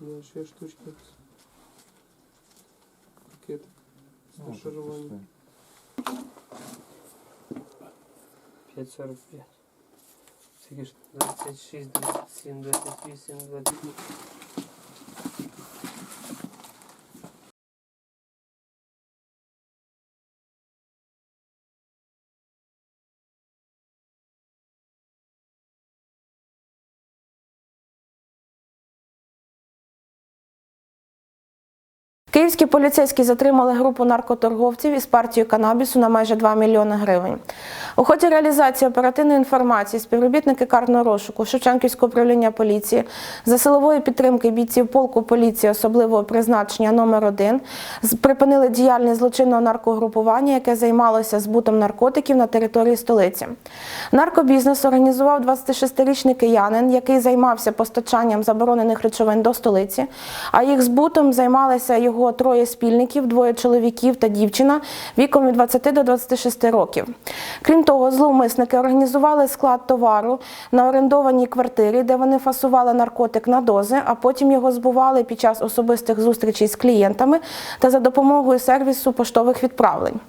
Да, ще штучки. Пакет. Сташирование. тут Шарування. пусте. 5,45. Скільки ж? 26, 27, 28, 29. Київські поліцейські затримали групу наркоторговців із партією канабісу на майже 2 мільйони гривень. У ході реалізації оперативної інформації співробітники карного розшуку Шевченківського управління поліції за силової підтримки бійців полку поліції особливого призначення номер 1 припинили діяльність злочинного наркогрупування, яке займалося збутом наркотиків на території столиці. Наркобізнес організував 26-річний киянин, який займався постачанням заборонених речовин до столиці, а їх збутом займалися його троє спільників, двоє чоловіків та дівчина віком від 20 до 26 років. Крім того, зловмисники організували склад товару на орендованій квартирі, де вони фасували наркотик на дози, а потім його збували під час особистих зустрічей з клієнтами та за допомогою сервісу поштових відправлень.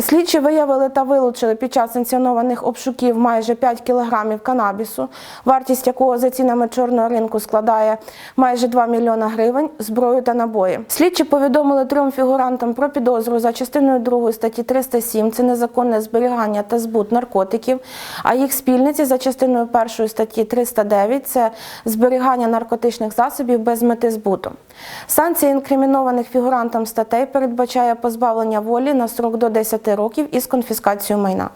Слідчі виявили та вилучили під час санкціонованих обшуків майже 5 кілограмів канабісу, вартість якого за цінами чорного ринку складає майже 2 мільйона гривень, зброю та набої. Слідчі повідомили трьом фігурантам про підозру за частиною 2 статті 307 це незаконне зберігання та збут наркотиків, а їх спільниці за частиною першої статті 309 це зберігання наркотичних засобів без мети збуту. Санкція інкримінованих фігурантам статей передбачає позбавлення волі на срок до 10 років із конфіскацією майна.